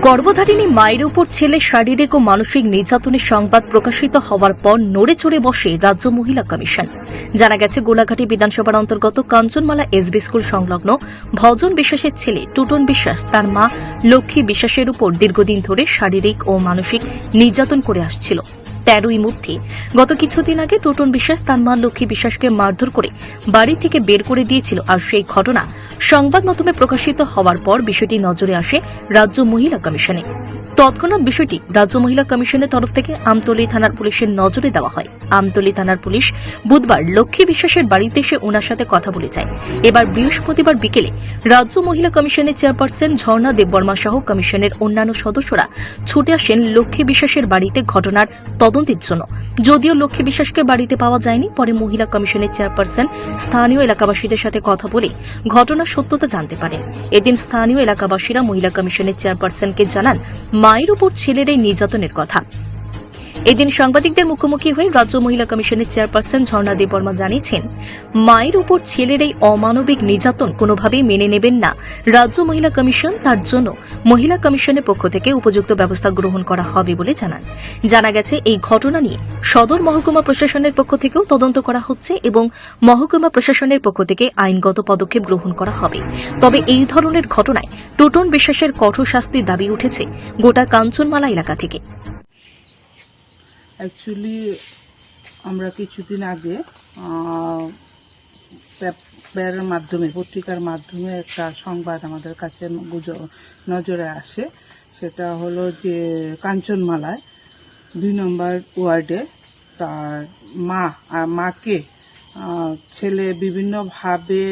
গর্ভধারিণী মায়ের উপর ছেলে শারীরিক ও মানসিক নির্যাতনের সংবাদ প্রকাশিত হওয়ার পর নড়ে চড়ে বসে রাজ্য মহিলা কমিশন। জানা গেছে, গোলাঘাটি বিধানসভার অন্তর্গত কাঞ্চনমালা এসবি স্কুল সংলগ্ন ভজন বিশ্বাসের ছেলে টুটন বিশ্বাস, তার মা লক্ষ্মী বিশ্বাসের উপর দীর্ঘদিন ধরে শারীরিক ও মানসিক নির্যাতন করে আসছিল। তেরোই মধ্যে। গত কিছুদিন আগে টোটন বিশ্বাস তার মা লক্ষ্মী বিশ্বাসকে মারধর করে বাড়ি থেকে বের করে দিয়েছিল আর সেই ঘটনা সংবাদ মাধ্যমে প্রকাশিত হওয়ার পর বিষয়টি নজরে আসে রাজ্য মহিলা কমিশনে। তৎক্ষণাৎ বিষয়টি রাজ্য মহিলা কমিশনের তরফ থেকে আমতলী থানার পুলিশের নজরে দেওয়া হয়। আমতলী থানার পুলিশ বুধবার লক্ষ্মী বিশ্বাসের বাড়িতে এসে ওনার সাথে কথা বলে যায়। এবার বৃহস্পতিবার বিকেলে রাজ্য মহিলা কমিশনের চেয়ারপারসন ঝর্ণা দেববর্মা সহ কমিশনের অন্যান্য সদস্যরা ছুটে আসেন লক্ষ্মী বিশ্বাসের বাড়িতে ঘটনার তদন্তের জন্য। যদিও লক্ষ্মী বিশ্বাসকে বাড়িতে পাওয়া যায়নি, পরে মহিলা কমিশনের চেয়ারপারসন স্থানীয় এলাকাবাসীদের সাথে কথা বলে ঘটনার সত্যতা জানতে পারেন। এদিন স্থানীয় এলাকাবাসীরা মহিলা কমিশনের চেয়ারপারসনকে জানান মায়ের উপর ছেলের এই নির্যাতনের কথা। এদিন সাংবাদিকদের মুখোমুখি হয়ে রাজ্য মহিলা কমিশনের চেয়ারপারসন ঝর্ণা দেববর্মা জানিয়েছেন, মায়ের উপর ছেলের এই অমানবিক নির্যাতন কোনোভাবেই মেনে নেবেন না। রাজ্য মহিলা কমিশন তার জন্য মহিলা কমিশনের পক্ষ থেকে উপযুক্ত ব্যবস্থা গ্রহণ করা হবে বলে জানান। জানা গেছে, এই ঘটনা নিয়ে সদর মহকুমা প্রশাসনের পক্ষ থেকেও তদন্ত করা হচ্ছে এবং মহকুমা প্রশাসনের পক্ষ থেকে আইনগত পদক্ষেপ গ্রহণ করা হবে। তবে এই ধরনের ঘটনায় টোটন বিশ্বাসের কঠোর শাস্তির দাবি উঠেছে গোটা কাঞ্চনমালা এলাকা থেকে। অ্যাকচুয়ালি আমরা কিছুদিন আগে পেপারের মাধ্যমে, পত্রিকার মাধ্যমে একটা সংবাদ আমাদের কাছে নজরে আসে। সেটা হলো যে, কাঞ্চনমালায় দুই নম্বর ওয়ার্ডে তার মা, আর মাকে ছেলে বিভিন্নভাবে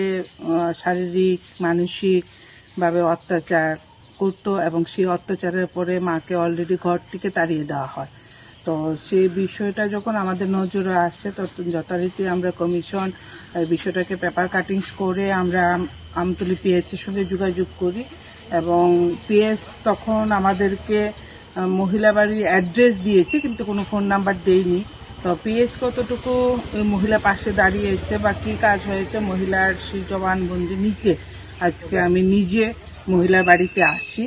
শারীরিক, মানসিকভাবে অত্যাচার করতো এবং সেই অত্যাচারের পরে মাকে অলরেডি ঘর থেকে তাড়িয়ে দেওয়া হয়। তো সেই বিষয়টা যখন আমাদের নজরে আসে, তখন যথারীতি আমরা কমিশন বিষয়টাকে পেপার কাটিংস করে আমরা আম- আমতলী পিএসের সঙ্গে যোগাযোগ করি এবং পিএস তখন আমাদেরকে মহিলা বাড়ির অ্যাড্রেস দিয়েছে, কিন্তু কোনো ফোন নাম্বার দেয়নি। তো পিএস কতটুকু ওই মহিলা পাশে দাঁড়িয়েছে বা কী কাজ হয়েছে, মহিলার সেই জবানবন্দি নিতে আজকে আমি নিজে মহিলার বাড়িতে আসি।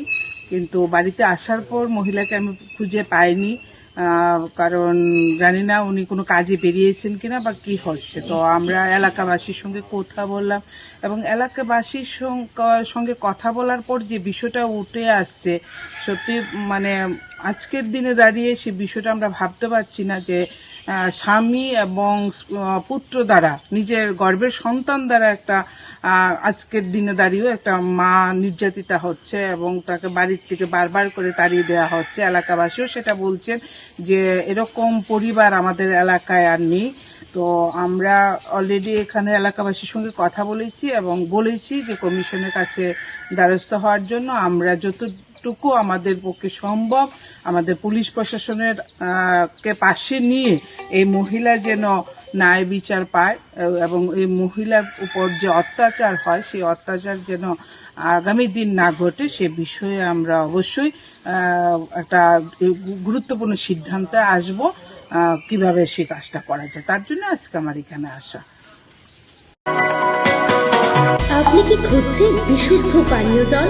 কিন্তু বাড়িতে আসার পর মহিলাকে আমি খুঁজে পাইনি। কারণ জানি না উনি কোনো কাজে বেরিয়েছেন কিনা বা কি হচ্ছে। তো আমরা এলাকাবাসীর সঙ্গে কথা বললাম এবং এলাকাবাসীর সঙ্গ- কথা বলার পর যে বিষয়টা উঠে আসছে, সত্যি মানে আজকের দিনে দাঁড়িয়ে সে বিষয়টা আমরা ভাবতে পারছি না যে স্বামী এবং পুত্র দ্বারা, নিজের গর্ভের সন্তান দ্বারা একটা আজকের দিনে দাঁড়িয়েও একটা মা নির্যাতিতা হচ্ছে এবং তাকে বাড়ির থেকে বারবার করে তাড়িয়ে দেওয়া হচ্ছে। এলাকাবাসীও সেটা বলছেন যে, এরকম পরিবার আমাদের এলাকায় আর নেই। তো আমরা অলরেডি এখানে এলাকাবাসীর সঙ্গে কথা বলেছি এবং বলেছি যে, কমিশনের কাছে দ্বারস্থ হওয়ার জন্য আমরা যতটুকু আমাদের পক্ষে সম্ভব, আমাদের পুলিশ প্রশাসনের কে পাশে নিয়ে এই মহিলা যেন ন্যায় বিচার পায়, এবং এই মহিলার উপর যে অত্যাচার হয়, সেই অত্যাচার যেন আগামী দিন না ঘটে, সে বিষয়ে আমরা অবশ্যই একটা গুরুত্বপূর্ণ সিদ্ধান্তে আসব কীভাবে সেই কাজটা করা যায়। তার জন্য আজকে আমার এখানে আসা। আপনি কি খুঁজছেন বিশুদ্ধ পানীয় জল?